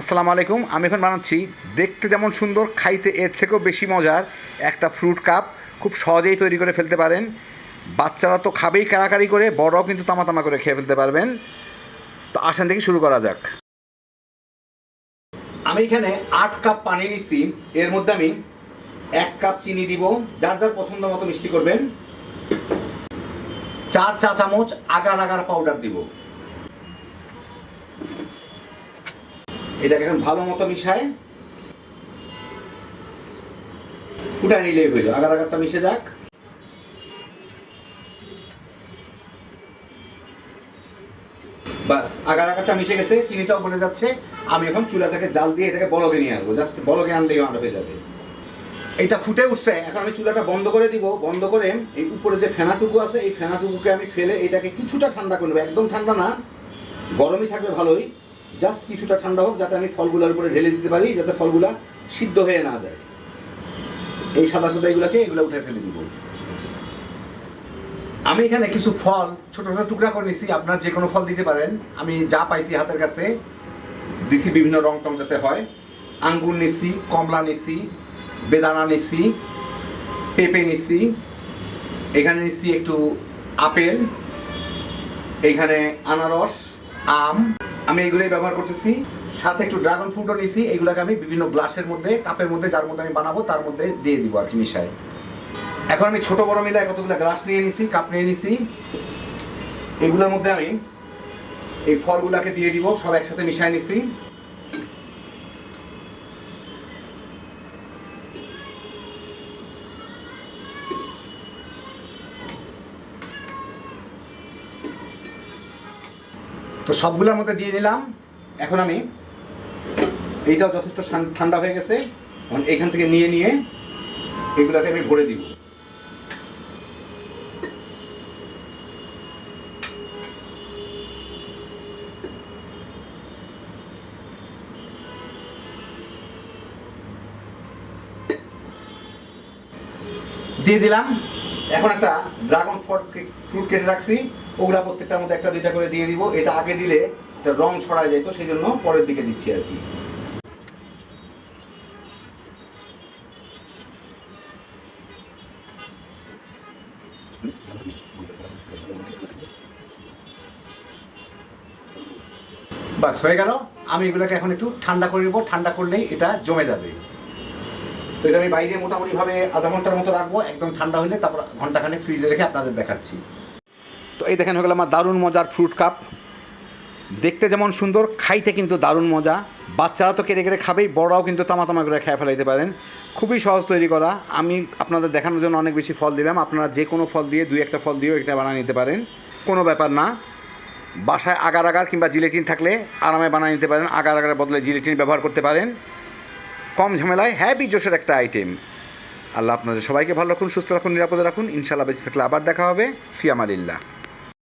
আসসালামু আলাইকুম, আমি এখন বানাচ্ছি দেখতে যেমন সুন্দর, খাইতে এর থেকেও বেশি মজার একটা ফ্রুট কাপ খুব সহজেই তৈরি করে ফেলতে পারেন। বাচ্চারা তো খাবেই কাড়াকাড়ি করে, বড়রাও কিন্তু তামা তামা করে খেয়ে ফেলতে পারবেন। তো আসেন থেকে শুরু করা যাক। আমি এখানে আট কাপ পানি নিচ্ছি। এর মধ্যে আমি এক কাপ চিনি দিব। যার যার পছন্দ মতো মিষ্টি করবেন। চার চা চামচ আগার আগার পাউডার দিব। এটাকে এখন ভালো মতো মিশায়। ফুটায় নিলেই হইল। আগার আগারটা মিশে যাক। বাস, আগার আগারটা মিশে গেছে, চিনিটাও বলে যাচ্ছে। আমি এখন চুলাটাকে জাল দিয়ে এটাকে বলগে নিয়ে আনব। জাস্ট বলগে আনলেই আমার হয়ে যাবে। এটা ফুটে উঠছে। এখন আমি চুলাটা বন্ধ করে দিব। বন্ধ করে এই উপরে যে ফেনাটুকু আছে, এই ফেনাটুকুকে আমি ফেলে এটাকে কিছুটা ঠান্ডা করে নেব। একদম ঠান্ডা না। গরমই থাকবে ভালোই। জাস্ট কিছুটা ঠান্ডা হোক যাতে আমি ফলগুলোর উপরে ঢেলে দিতে পারি, যাতে ফলগুলা সিদ্ধ হয়ে না যায়। এই সাদা সাদা এগুলাকে এগুলো উঠে ফেলে দিব। আমি এখানে কিছু ফল, ছোট ছোট টুকরা করে নিছি, আপনার যে কোনো ফল দিতে পারেন। আমি যা পাইছি হাতের কাছে, দিছি বিভিন্ন রং টং যাতে হয়। আঙ্গুর নিছি, কমলা নিছি, বেদানা নিছি, পেঁপে নিছি, এখানে নিছি একটু আপেল, এখানে আনারস, আম। আমি এইগুলোই ব্যবহার করতেছি। সাথে একটু ড্রাগন ফ্রুটও নিছি। এগুলোকে আমি বিভিন্ন গ্লাসের মধ্যে, কাপের মধ্যে, যার মধ্যে আমি বানাবো, তার মধ্যে দিয়ে দিব আর কি মিশাই এখন আমি ছোট বড় মিলায় কতগুলো গ্লাস নিয়ে নিছি, কাপ নিয়ে নিছি। এগুলোর মধ্যে আমি এই ফলগুলোকে দিয়ে দিব, সব একসাথে মিশাই নিছি। তো সবগুলোর মধ্যে দিয়ে নিলাম এখন আমি এইটাও যথেষ্ট ঠান্ডা হয়ে গেছে। এখন এইখান থেকে নিয়ে নিয়ে এগুলাকে আমি ভরে দিব। দিয়ে দিলাম। এখন একটা ড্রাগন ফ্রুট ফ্রুট কেটে রাখছি। ওগুলা প্রত্যেকটার মধ্যে একটা, দুইটা করে দিয়ে দিব। এটা আগে দিলে রং ছড়ায় যেত সেই জন্য পরের দিকে দিচ্ছি আর কি। বাস, হয়ে গেল। আমি এগুলোকে এখন একটু ঠান্ডা করে নেব। ঠান্ডা করলেই এটা জমে যাবে। তো এটা আমি বাইরে মোটামুটি ভাবে আধা ঘণ্টার মতো রাখব। একদম ঠান্ডা হলে তারপর ঘন্টাখানেক ফ্রিজে রেখে আপনাদের দেখাচ্ছি। এই দেখেন হয়ে গেল আমার দারুণ মজার ফ্রুট কাপ দেখতে যেমন সুন্দর, খাইতে কিন্তু দারুণ মজা। বাচ্চারা তো কেড়ে কেড়ে খাবেই, বড়রাও কিন্তু তামা তামা করে খেয়ে ফেলাইতে পারেন। খুবই সহজ তৈরি করা। আমি আপনাদের দেখানোর জন্য অনেক বেশি ফল দিলাম। আপনারা যে কোনো ফল দিয়ে, দুই একটা ফল দিয়েও এটা বানিয়ে নিতে পারেন। কোনো ব্যাপার না। বাসায় আগার আগার কিংবা জিলেটিন থাকলে আরামে বানিয়ে নিতে পারেন। আগার আগারের বদলে জিলেটিন ব্যবহার করতে পারেন। কম ঝামেলায় হ্যাপি জোশের একটা আইটেম আল্লাহ আপনাদের সবাইকে ভালো রাখুন, সুস্থ রাখুন, নিরাপদে রাখুন। ইনশাল্লাহ বেঁচে থাকলে আবার দেখা হবে। ফিয়ামালিল্লাহ।